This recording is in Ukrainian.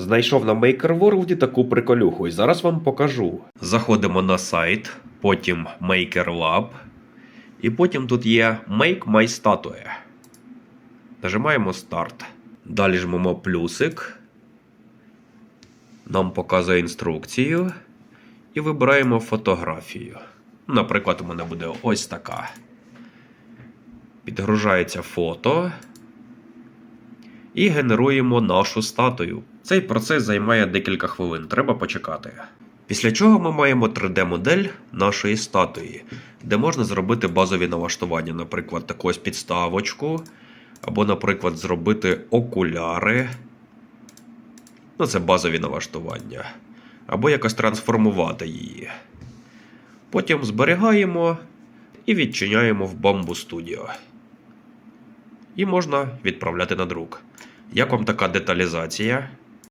Знайшов на MakerWorld таку приколюху і зараз вам покажу. Заходимо на сайт, потім MakerLab, і потім тут є Make My Statue. Нажимаємо старт. Далі жмемо плюсик. Нам показує інструкцію. І вибираємо фотографію. Наприклад, у мене буде ось така. Підгружається фото. І генеруємо нашу статую. Цей процес займає декілька хвилин, треба почекати. Після чого ми маємо 3D-модель нашої статуї, де можна зробити базові налаштування, наприклад, таку підставочку, або, наприклад, зробити окуляри. Ну, це базові налаштування. Або якось трансформувати її. Потім зберігаємо і відчиняємо в Bamboo Studio. І можна відправляти на друк. Як вам така деталізація?